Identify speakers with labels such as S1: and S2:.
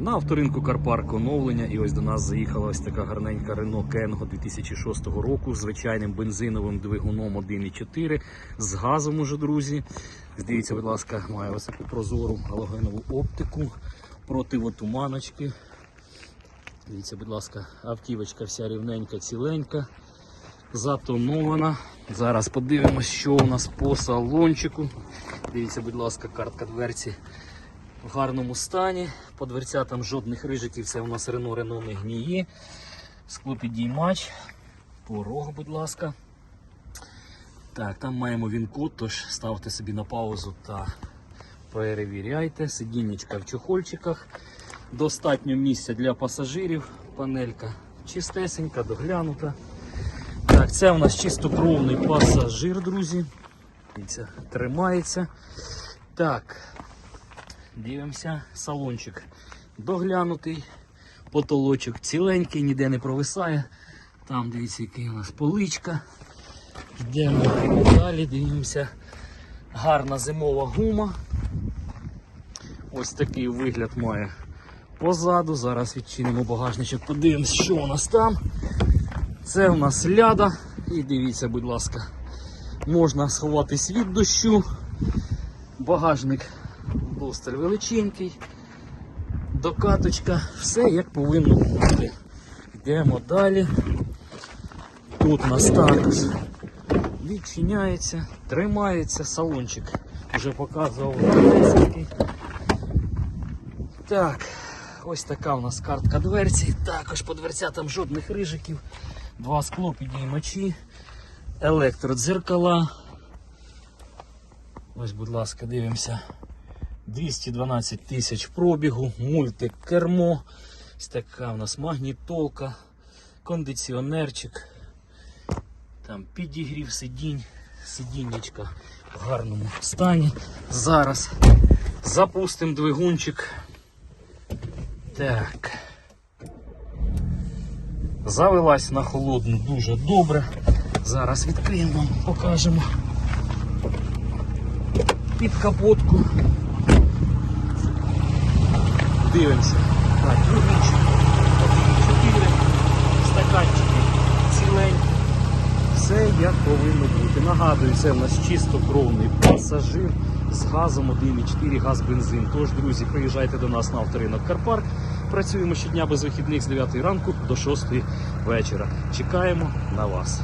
S1: На авторинку Карпарк оновлення, і ось до нас заїхала ось така гарненька Renault Kengo 2006 року з звичайним бензиновим двигуном 1.4 з газом уже, друзі. Дивіться, будь ласка, має високу прозору галогенову оптику, противотуманочки. Дивіться, будь ласка, автівочка вся рівненька, ціленька, затонована. Зараз подивимось, що у нас по салончику. Дивіться, будь ласка, картка дверці в гарному стані. По дверцятам жодних рижиків, це у нас Рено Рено не гніє. Склопідіймач, порог, будь ласка. Так, там маємо він-код, тож ставте собі на паузу та перевіряйте. Сидіннячка в чохольчиках. Достатньо місця для пасажирів. Панелька чистесенька, доглянута. Так, це у нас чистокровний пасажир, друзі. Тримається. Так, дивимося, салончик доглянутий, потолочок ціленький, ніде не провисає. Там дивіться, який у нас поличка. Йдемо далі, дивимося. Гарна зимова гума. Ось такий вигляд має позаду. Зараз відчинимо багажничок, подивимось, що у нас там. Це у нас ляда. І дивіться, будь ласка, можна сховатись від дощу. Багажник досталь величенький. Докаточка, все як повинно бути. Йдемо далі. Тут у нас також відчиняється, тримається салончик. Вже показував Одеський. Так, ось така у нас картка дверці. Також по дверцятам жодних рижиків. Два скло підіймачі, електродзеркала. Ось, будь ласка, дивимося. 212 тисяч пробігу, мультикермо. Ось така у нас магнітолка, кондиціонерчик. Там підігрів сидінь, сидіннячка в гарному стані. Зараз запустимо двигунчик. Так. Завелась на холодну дуже добре. Зараз відкриємо, покажемо під капотку. Дивимося. Так, двигунчик 1.4, стаканчики ціленькі. Все як повинно бути. Нагадую, це в нас чистокровний пасажир з газом 1.4 газ бензин. Тож, друзі, приїжджайте до нас на авторинок Карпарк. Працюємо щодня без вихідних з 9 ранку до 6 вечора. Чекаємо на вас.